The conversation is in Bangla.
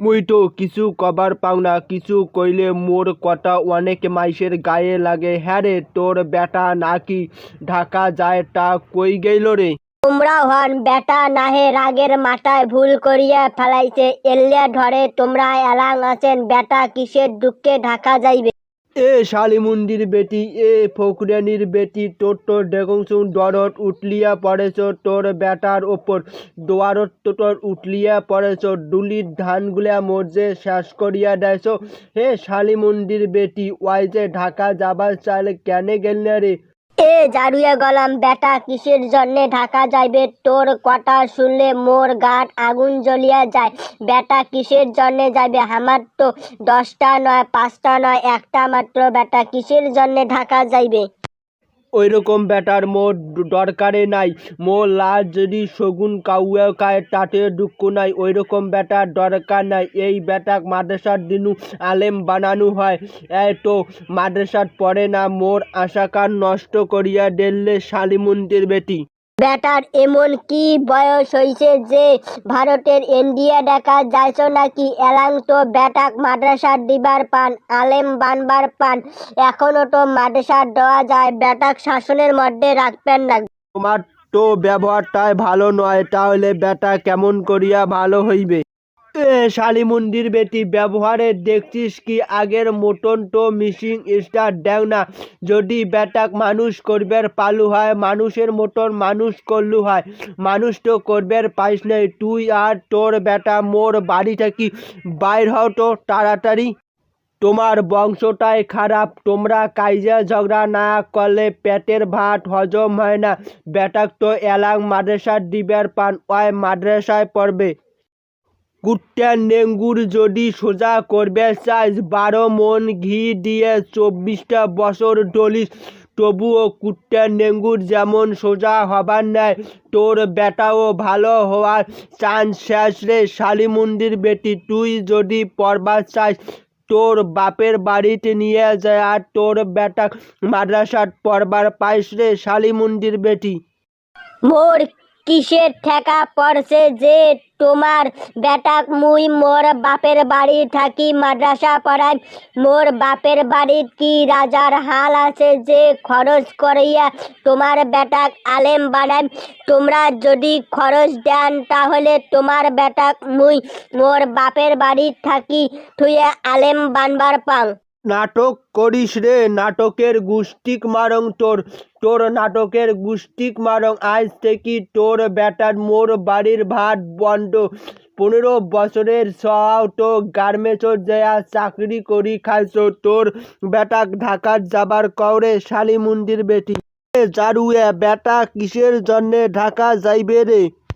মুই তো কিছু কবার পাও না, কিছু কইলে মোর কটা অনেক মাইসের গায়ে লাগে। হ্যাঁ রে, তোর বেটা নাকি ঢাকা যায় তা কই গেল রে? তোমরা হন বেটা নাহে রাগের মাথায় ভুল করিয়া ফেলাইছে এল্লে ধরে তোমরা এলাং আছেন বেটা কিসের দুঃখে ঢাকা যাইবে? এ শালিমুন্দির বেটি, এ ফকরানির বেটি, তোর তোর ডেগংসুন দরত উঠলিয়া পড়েছ, তোর বেটার ওপর দোয়ারত তোর উঠলিয়া পড়েছ, ডুলির ধানগুলা মরজে শেষ করিয়া দেয়ছ। হে শালিমুন্দির বেটি ওয়াই যে ঢাকা যাবার চাইলে কেনে গেল রে? এ জারুয়া গলাম, বেটা, কিসের জন্যে ঢাকা যাইবে? তোর কথা শুনলে মোর গাট আগুন জ্বলিয়া যায়। বেটা, কিসের জন্যে যাইবে? আমার তো দশটা নয়, পাঁচটা নয়, একটা মাত্র। বেটা, কিসের জন্যে ঢাকা যাইবে? ওই রকম ব্যাটার, মোর দরকারে নাই। লাল যদি শগুন কাউয়া কায় তাতে দুঃখ নাই। ওইরকম ব্যাটার দরকার নাই। এই ব্যাটাক মাদ্রাসার দিনু আলেম বানানো হয়। এই তো মাদ্রাসার পড়ে না, মোর আশাকার নষ্ট করিয়া ডেললে শালিমুন্দির বেটি। বেটার এমন কি বয়স হইছে যে ভারতের ইন্ডিয়া দেখা যাইছ নাকি? এলাং তো ব্যাটাক মাদ্রাসার দিবার পান, আলেম বানবার পান। এখনও তো মাদ্রাসার দেওয়া যায়, ব্যাটাক শাসনের মধ্যে রাখবেন না। তোমার তো ব্যবহারটাই ভালো নয়, তাহলে ব্যাটা কেমন করিয়া ভালো হইবে? এ শালিমুন্দির বেটি, ব্যবহারে দেখছিস কি আগের মতন তো মিসিং স্টার? দেও না, যদি বেটাক মানুষ করবার পালু হয়, মানুষের মতন মানুষ করলু হয়, মানুষ তো করবার পাইস নাই। তুই আর তোর বেটা, মোর বাড়ি থাকি বাইর হও তো তাড়াতাড়ি। তোমার বংশটাই খারাপ, তোমরা কাইজা ঝগড়া না করলে পেটের ভাত হজম হয় না। বেটাক তো এলাং মাদ্রাসার দিবার পান, ওই মাদ্রাসায় পড়বে। কুট্টা নেঙ্গুর যদি সোজা করবে চাইস বারো মন ঘি দিয়ে চব্বিশটা বছর ডলিস। তবুও কুট্টা নেঙ্গুর যেমন সোজা হবার নেয় তোর বেটাও ভালো হওয়ার চান্স শেষ রে। শালিমুন্দির বেটি, তুই যদি পড়বার চাইস তোর বাপের বাড়িতে নিয়ে যায় আর তোর বেটা মাদ্রাসাত পড়বার পাইস রে শালিমুন্দির বেটি। মোর কিসের ঠেকা পড়ছে যে তোমার বেটাক মুই মোর বাপের বাড়ি থাকি মাদ্রাসা পড়াই মোর বাপের বাড়িত কি রাজার হাল আছে যে খরচ করিয়া তোমার বেটাক আলেম বানাই তোমরা যদি খরচ দেন তাহলে তোমার বেটাক মুই মোর বাপের বাড়ি থাকি, থুয়ে আলেম বানবার পাং। নাটক করিস রে, নাটকের গুষ্টিক মারং তোর তোর নাটকের গুষ্টিক মারং। আজ থেকে তোর বেটার মোর বাড়ির ভাত বন্ধ। পনেরো বছরের সব তো গার্মেন্টস দেয়া চাকরি করি খাইছ, তোর বেটাক ঢাকার যাবার কওরে শালি মন্দির বেটি জারুয়ে, বেটা কিসের জন্যে ঢাকা যাইবে রে?